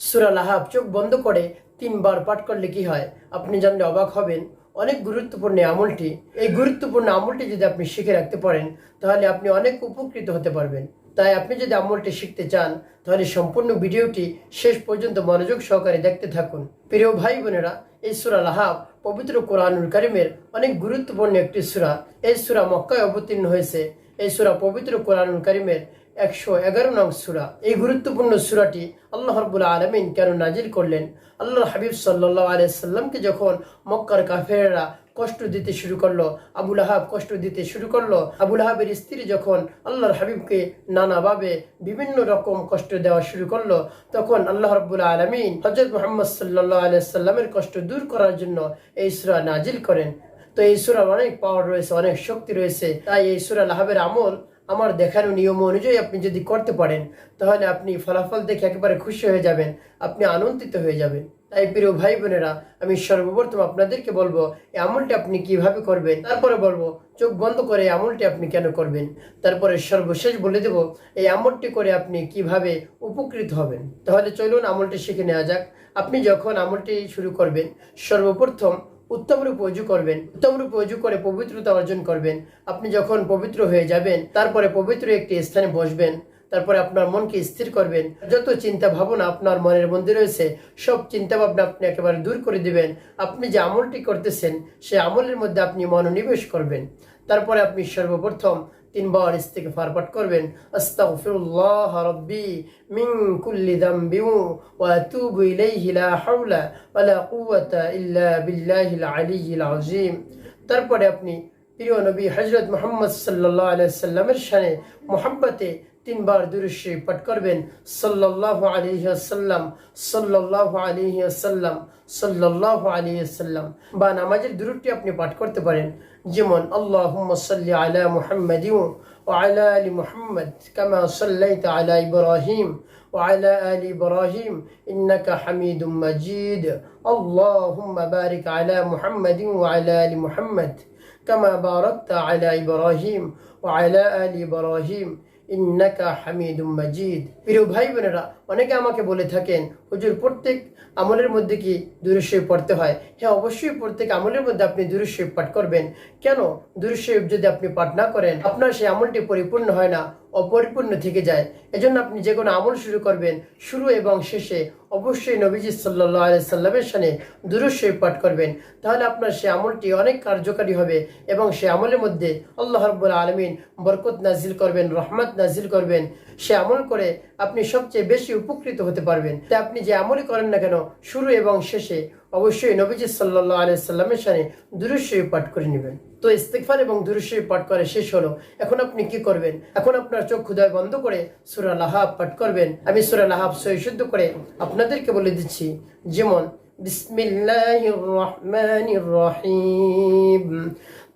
সুরা লাহাব চোখ বন্ধ করে তিনবার পাঠ করলে কি হয়? আপনি জানলে অবাক হবেন। অনেক গুরুত্বপূর্ণ আমলটি। এই গুরুত্বপূর্ণ আমলটি যদি আপনি শিখে রাখতে পারেন, তাহলে আপনি অনেক উপকৃত হতে পারবেন। তাই আপনি যদি আমলটি শিখতে চান, তাহলে সম্পূর্ণ ভিডিওটি শেষ পর্যন্ত মনোযোগ সহকারে দেখতে থাকুন। প্রিয় ভাই বোনেরা, এই সুরা লাহাব পবিত্র কোরআনুল করিমের অনেক গুরুত্বপূর্ণ একটি সুরা। এই সুরা মক্কায় অবতীর্ণ হয়েছে। এই সুরা পবিত্র কোরআনুল করিমের একশো এগারো নং সুরা। এই গুরুত্বপূর্ণ সুরাটি আল্লাহ রব্বুল আলমিন কেন নাজিল করলেন? আল্লাহ হাবিব সাল্লাহ আলাইসাল্লামকে যখন মক্কার কাফেরেরা কষ্ট দিতে শুরু করল আবুল আহাব কষ্ট দিতে শুরু করল আবুল আহাবের স্ত্রী যখন আল্লাহর হাবিবকে নানাভাবে বিভিন্ন রকম কষ্ট দেওয়া শুরু করল, তখন আল্লাহ রব্বুল আলমিন হজরত মোহাম্মদ সাল্লাহ আলাইসাল্লামের কষ্ট দূর করার জন্য এই সুরা নাজিল করেন। তো এই সুরার অনেক পাওয়ার রয়েছে, অনেক শক্তি রয়েছে। তাই এই সুরা লাহাবের আমল আমার দেখানো নিয়ম অনুযায়ী আপনি যদি করতে পারেন, তাহলে আপনি ফলাফল দেখে একেবারে খুশি হয়ে যাবেন, আপনি আনন্দিত হয়ে যাবেন। তাই প্রিয় ভাই বোনেরা, আমি সর্বপ্রথম আপনাদেরকে বলব এই আমলটি আপনি কীভাবে করবেন? তারপরে বলব, চোখ বন্ধ করে এই আমলটি আপনি কেন করবেন? তারপরে সর্বশেষ বলে দেব, এই আমলটি করে আপনি কীভাবে উপকৃত হবেন? তাহলে চলুন আমলটি শিখে নেওয়া যাক। আপনি যখন আমলটি শুরু করবেন, সর্বপ্রথম উত্তম রূপে অজু করবেন, উত্তম রূপে অজু করে পবিত্রতা অর্জন করবেন। আপনি যখন পবিত্র হয়ে যাবেন, তারপরে পবিত্র একটি স্থানে বসবেন, তারপরে আপনার মনকে স্থির করবেন। যত চিন্তা ভাবনা আপনার মনের মধ্যে রয়েছে, সব চিন্তা ভাবনা আপনি একেবারে দূর করে দিবেন। আপনি যে আমলটি করতেছেন, সে আমলের মধ্যে আপনি মনোনিবেশ করবেন। তারপরে আপনি সর্বপ্রথম তিনবার ইস্তেগফার পাঠ করবেন আস্তাগফিরুল্লাহ রাব্বি মিন কুল্লি যামবি ওয়া আতুবু ইলাইহি লা হাওলা ওয়া লা কুওয়াতা ইল্লা বিল্লাহিল আলিয়্যিল আযীম তারপরে আপনি প্রিয় নবী হযরত মুহাম্মদ সাল্লাল্লাহু আলাইহি সাল্লামের শানে মোহাব্বতে তিনবার দুরুশরী পাঠ করবেন সাল্লাল্লাহু আলাইহি ওয়াসাল্লাম সাল্লাল্লাহু আলাইহি ওয়াসাল্লাম সাল্লাল্লাহু আলাইহি ওয়াসাল্লাম বা নামাজের দুরুদটি আপনি পাঠ করতে পারেন যেমন আল্লাহুম্মা সাল্লি আলা মুহাম্মাদিন ওয়া আলা আলি মুহাম্মদ কামা সাল্লাইতা আলা ইব্রাহিম وعلى آل إبراهيم إنك حميد مجيد اللهم بارك على محمد وعلى آل محمد كما باركت على إبراهيم وعلى آل إبراهيم ইন্নাকা হামিদুম মাজিদ প্রিয় ভাই বোনেরা অনেকে আমাকে বলে থাকেন, হুজুর, প্রত্যেক আমলের মধ্যে কি দুরুশরীফ পড়তে হয়? হ্যাঁ অবশ্যই প্রত্যেক আমলের মধ্যে আপনি দুরুশরীফ পাঠ করবেন। কেন? দুরুশরীফ যদি আপনি পাঠ না করেন, আপনার সেই আমলটি পরিপূর্ণ হয় না, অপরিপূর্ণ থেকে যায়। এজন্য আপনি যে কোনো আমল শুরু করবেন, শুরু এবং শেষে অবশ্যই নবীজি সাল্লাহ সাল্লামের সানে দুরুশরীফ পাঠ করবেন। তাহলে আপনার সে আমলটি অনেক কার্যকারী হবে এবং সে আমলের মধ্যে আল্লাহ রব্বুল আলমিন বরকত নাজিল করবেন, রহমত নাজিল করবেন। সে আমল করে আপনি সবচেয়ে বেশি উপকৃত হতে পারবেন। তাই আপনি যে আমলই করেন না কেন, শুরু এবং শেষে অবশ্যই নবীজি সাল্লাহ আলিয়া সাল্লামের সানে দুরুশরীফ পাঠ করে নেবেন। তো ইস্তেকফার এবং দুরুশরীফ পাঠ করে শেষ হলো। এখন আপনি কি করবেন? এখন আপনার চোখ খুদায় বন্ধ করে সুরা লাহাব পাঠ করবেন। আমি সুরা লাহাব সহিশুদ্ধ করে আপনাদেরকে বলে দিচ্ছি, যেমন, বিসমিল্লাহির রহমানির রহিম।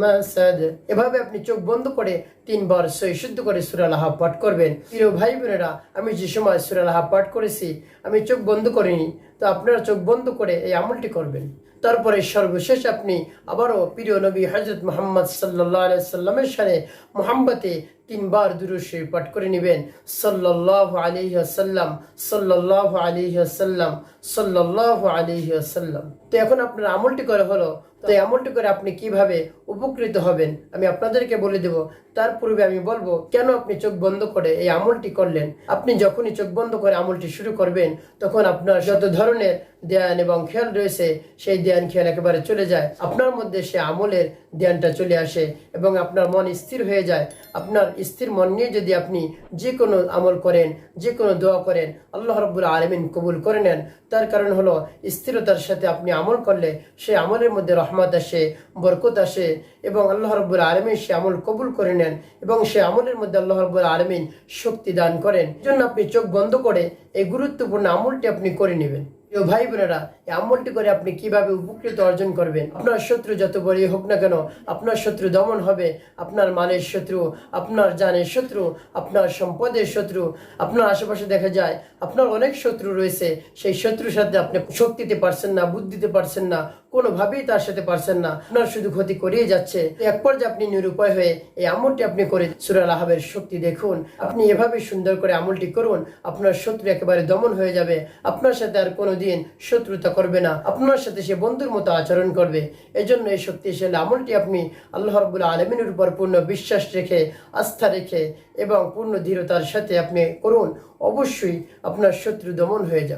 মাসাদ। এভাবে আপনি চোখ বন্ধ করে তিনবার সই শুদ্ধ করে সুরাল পাঠ করবেন। প্রিয় ভাই বোনেরা, আমি যে সময় সুরাল পাঠ করেছি, আমি চোখ বন্ধ করিনি, তো আপনারা চোখ বন্ধ করে এই আমলটি করবেন। তারপরে সর্বশেষ আপনি আবারও প্রিয় নবী হজরত মোহাম্মদ সাল্লাহ সাল্লামের সাথে মোহাম্মতে তিনবার দুরুষ পাঠ করে নেবেন। সাল্লাহ আলিহাসাল্লাম সাল্লাহ আলিহাসাল্লাম সাল্লাহ আলিহাসাল্লাম তো এখন আপনার আমলটি করে হলো তো এমনটি করে আপনি কীভাবে উপকৃত হবেন, আমি আপনাদেরকে বলে দেব। তার পূর্বে আমি বলব, কেন আপনি চোখ বন্ধ করে এই আমলটি করলেন? আপনি যখনই চোখ বন্ধ করে আমলটি শুরু করবেন, তখন আপনার যত ধরনের ধ্যান এবং খেয়াল রয়েছে, সেই দেয়ান খেয়াল একেবারে চলে যায়। আপনার মধ্যে সে আমলের ধ্যানটা চলে আসে এবং আপনার মন স্থির হয়ে যায়। আপনার স্থির মন নিয়ে যদি আপনি যে কোনো আমল করেন, যে কোনো দোয়া করেন, আল্লাহ রব্বুল আলমিন কবুল করে নেন। তার কারণ হলো, স্থিরতার সাথে আপনি আমল করলে সে আমলের মধ্যে রহমত আসে, বরকত আসে এবং আল্লাহ রব্বুল আলমিন সে আমল কবুল করে নেন এবং সে আমলের মধ্যে আল্লাহ রব্বুল আলমিন শক্তি দান করেন। জন্য আপনি চোখ বন্ধ করে এই গুরুত্বপূর্ণ আমলটি আপনি করে নেবেন। প্রিয় ভাই বোনেরা, এই আমলটি করে আপনি কীভাবে উপকৃত অর্জন করবেন? আপনার শত্রু যত বড়ই হোক না কেন, আপনার শত্রু দমন হবে, আপনার মালের শত্রু, আপনার জানের শত্রু, আপনার সম্পদের শত্রু, আপনার আশেপাশে দেখা যায় আপনার অনেক শত্রু রয়েছে, সেই শত্রুর সাথে আপনি শক্তিতে পারছেন না বুদ্ধিতে পারছেন না কোনোভাবেই তার সাথে পারছেন না। আপনার শুধু ক্ষতি করিয়ে যাচ্ছে। এক পর্যায়ে আপনি নিরুপায় হয়ে এই আমলটি আপনি করে সুরাল আহাবের শক্তি দেখুন। আপনি এভাবে সুন্দর করে আমলটি করুন, আপনার শত্রু একেবারে দমন হয়ে যাবে। আপনার সাথে আর কোনোদিন শত্রুতা করবে না। আপনার সাথে সে বন্ধুর মতো আচরণ করবে। এজন্য এই শক্তিশালী আমলটি আপনি আল্লাহ রব্বুল আলমিনের উপর পূর্ণ বিশ্বাস রেখে, আস্থা রেখে এবং পূর্ণ দৃঢ়তার সাথে আপনি করুন। অবশ্যই আপনার শত্রু দমন হয়ে যাবে।